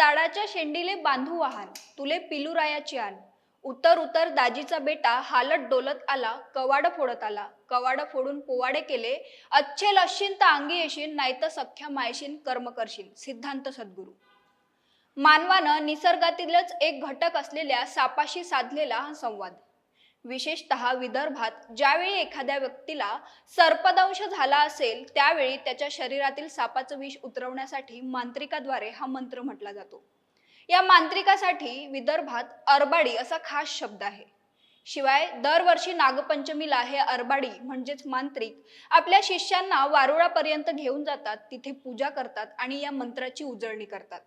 ताडाच्या शेंडीले बांधू वाहन तुले पिलुरायाची आण. उतर उतर दाजीचा बेटा हालत डोलत आला कवाड फोडत आला. कवाड फोडून पोवाडे केले अच्छे लशीन तर अंगी येशील नाही तर सख्या मायशीन कर्म करशील सिद्धांत सद्गुरू. मानवानं निसर्गातीलच एक घटक असलेल्या सापाशी साधलेला हा संवाद. विशेषतः विदर्भात ज्यावेळी एखाद्या व्यक्तीला सर्पदंश झाला असेल त्यावेळी त्याच्या शरीरातील सापाचं विष उतरवण्यासाठी मांत्रिकाद्वारे हा मंत्र म्हटला जातो. या मांत्रिकासाठी विदर्भात अरबाडी असा खास शब्द आहे. शिवाय दरवर्षी नागपंचमीला हे अरबाडी म्हणजेच मांत्रिक आपल्या शिष्यांना वारुळापर्यंत घेऊन जातात तिथे पूजा करतात आणि या मंत्राची उजळणी करतात.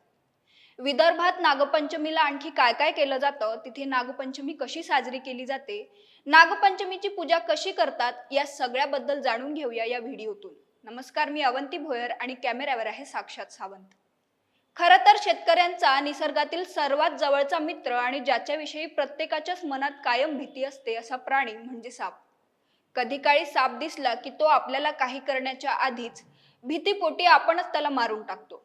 विदर्भात नागपंचमीला आणखी काय काय केलं जातं? तिथे नागपंचमी कशी साजरी केली जाते? नागपंचमीची पूजा कशी करतात? या सगळ्याबद्दल जाणून घेऊया या व्हिडिओतून. नमस्कार मी अवंती भोयर आणि कॅमेऱ्यावर आहे साक्षात सावंत. खर तर शेतकऱ्यांचा निसर्गातील सर्वात जवळचा मित्र आणि ज्याच्याविषयी प्रत्येकाच्याच मनात कायम भीती असते असा प्राणी म्हणजे साप. कधी काळी साप दिसला की तो आपल्याला काही करण्याच्या आधीच भीतीपोटी आपणच त्याला मारून टाकतो.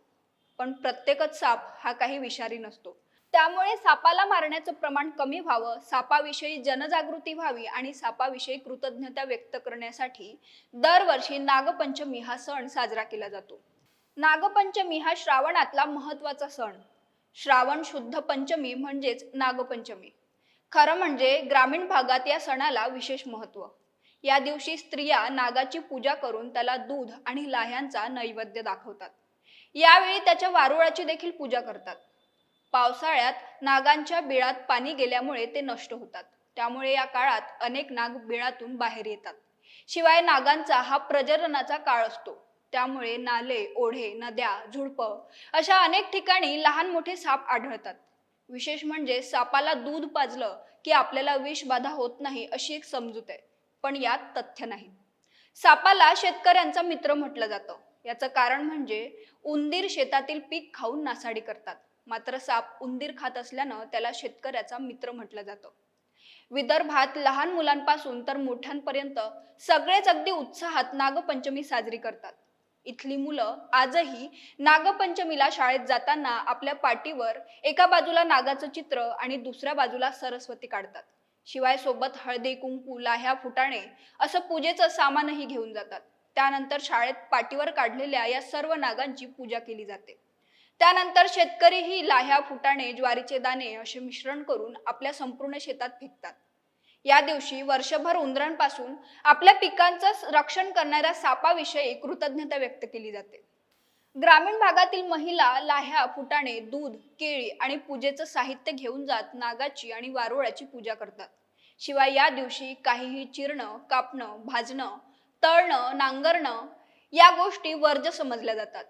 पण प्रत्येकच साप हा काही विषारी नसतो. त्यामुळे सापाला मारण्याचं प्रमाण कमी व्हावं सापाविषयी जनजागृती व्हावी आणि सापाविषयी कृतज्ञता व्यक्त करण्यासाठी दरवर्षी नागपंचमी हा सण साजरा केला जातो. नागपंचमी हा श्रावणातला महत्त्वाचा सण. श्रावण शुद्ध पंचमी म्हणजेच नागपंचमी. खरं म्हणजे ग्रामीण भागात या सणाला विशेष महत्त्व या दिवशी स्त्रिया नागाची पूजा करून त्याला दूध आणि लाह्यांचा नैवेद्य दाखवतात. यावेळी त्याच्या वारुळाची देखील पूजा करतात. पावसाळ्यात नागांच्या बिळात पाणी गेल्यामुळे ते नष्ट होतात. त्यामुळे या काळात अनेक नाग बिळातून बाहेर येतात. शिवाय नागांचा हा प्रजननाचा काळ असतो. त्यामुळे नाले ओढे नद्या झुडप अशा अनेक ठिकाणी लहान मोठे साप आढळतात. विशेष म्हणजे सापाला दूध पाजलं की आपल्याला विषबाधा होत नाही अशी एक समजूत आहे. पण यात तथ्य नाही. सापाला शेतकऱ्यांचा मित्र म्हटलं जातं. याचं कारण म्हणजे उंदीर शेतातील पीक खाऊन नासाडी करतात. मात्र साप उंदीर खात असल्यानं त्याला शेतकऱ्याचा मित्र म्हटलं जातं. विदर्भात लहान मुलांपासून तर मोठ्यांपर्यंत सगळेच अगदी उत्साहात नागपंचमी साजरी करतात. इथली मुलं आजही नागपंचमीला शाळेत जाताना आपल्या पाठीवर एका बाजूला नागाचं चित्र आणि दुसऱ्या बाजूला सरस्वती काढतात. शिवाय सोबत हळदी कुंकू लाह्या फुटाणे असं पूजेचं सामानही घेऊन जातात. त्यानंतर शाळेत पाठीवर काढलेल्या या सर्व नागांची पूजा केली जाते. त्यानंतर शेतकरीही लाह्या फुटाणे ज्वारीचे दाणे असे मिश्रण करून आपल्या संपूर्ण शेतात फेकतात. या दिवशी वर्षभर उंदरांपासून आपल्या पिकांचं रक्षण करणाऱ्या सापाविषयी कृतज्ञता व्यक्त केली जाते. ग्रामीण भागातील महिला लाह्या फुटाणे दूध केळी आणि पूजेचं साहित्य घेऊन जात नागाची आणि वारुळाची पूजा करतात. शिवाय या दिवशी काहीही चिरणं कापणं भाजणं तळणं नांगरणं या गोष्टी वर्ज समजल्या जातात.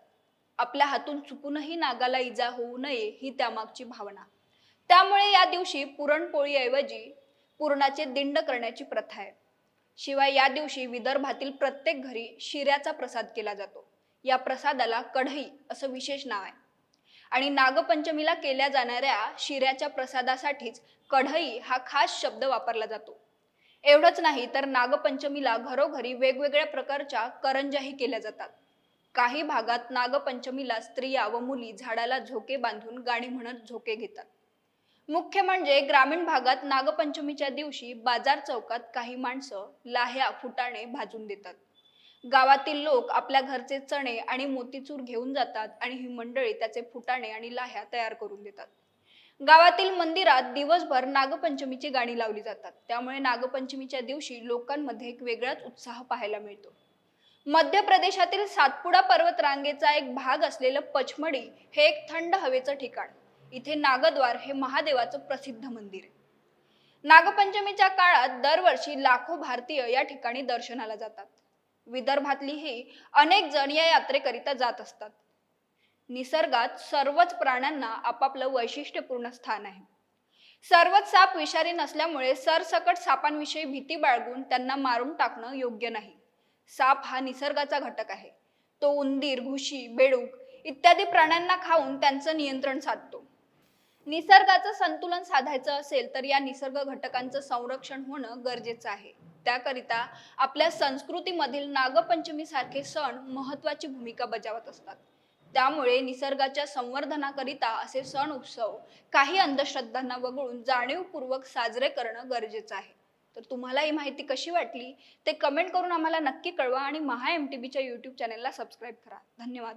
आपल्या हातून चुकूनही नागाला इजा होऊ नये ही त्यामागची भावना. त्यामुळे या दिवशी पुरणपोळीऐवजी पुरणाचे दिंड करण्याची प्रथा आहे. शिवाय या दिवशी विदर्भातील प्रत्येक घरी शिऱ्याचा प्रसाद केला जातो. या प्रसादाला कढई असं विशेष नाव आहे. आणि नागपंचमीला केल्या जाणाऱ्या शिऱ्याच्या प्रसादासाठीच कढई हा खास शब्द वापरला जातो. एवढंच नाही तर नागपंचमीला घरोघरी वेगवेगळ्या प्रकारच्या करंजाही केल्या जातात. काही भागात नागपंचमीला स्त्रिया व मुली झाडाला झोके बांधून गाणी म्हणत झोके घेतात. मुख्य म्हणजे ग्रामीण भागात नागपंचमीच्या दिवशी बाजार चौकात काही माणसं लाह्या फुटाणे भाजून देतात. गावातील लोक आपल्या घरचे चणे आणि मोतीचूर घेऊन जातात आणि ही मंडळी त्याचे फुटाणे आणि लाह्या तयार करून देतात. गावातील मंदिरात दिवसभर नागपंचमीची गाणी लावली जातात. त्यामुळे नागपंचमीच्या दिवशी लोकांमध्ये एक वेगळाच उत्साह पाहायला मिळतो. मध्य प्रदेशातील सातपुडा पर्वत रांगेचा एक भाग असलेलं पचमडी हे एक थंड हवेचं ठिकाण. इथे नागद्वार हे महादेवाचं प्रसिद्ध मंदिर आहे. नागपंचमीच्या काळात दरवर्षी लाखो भारतीय या ठिकाणी दर्शनाला जातात. विदर्भातलीही अनेक जण या यात्रेकरिता जात असतात. निसर्गात सर्वच प्राण्यांना आपापलं वैशिष्ट्यपूर्ण स्थान आहे. सर्वच साप विषारी नसल्यामुळे सरसकट सापांविषयी भीती बाळगून त्यांना मारून टाकणं योग्य नाही. साप हा निसर्गाचा घटक आहे. तो उंदीर घुशी बेडूक इत्यादी प्राण्यांना खाऊन त्यांचं नियंत्रण साधतो. निसर्गाचं संतुलन साधायचं असेल तर या निसर्ग घटकांचं संरक्षण होणं गरजेचं आहे. त्याकरिता आपल्या संस्कृतीमधील नागपंचमीसारखे सण महत्वाची भूमिका बजावत असतात. त्यामुळे निसर्गाच्या संवर्धनाकरिता असे सण उत्सव काही अंधश्रद्धांना वगळून जाणीवपूर्वक साजरे करणं गरजेचं आहे. तर तुम्हाला ही माहिती कशी वाटली ते कमेंट करून आम्हाला नक्की कळवा आणि महा एम टी बीच्या यूट्यूब चॅनलला सबस्क्राईब करा. धन्यवाद.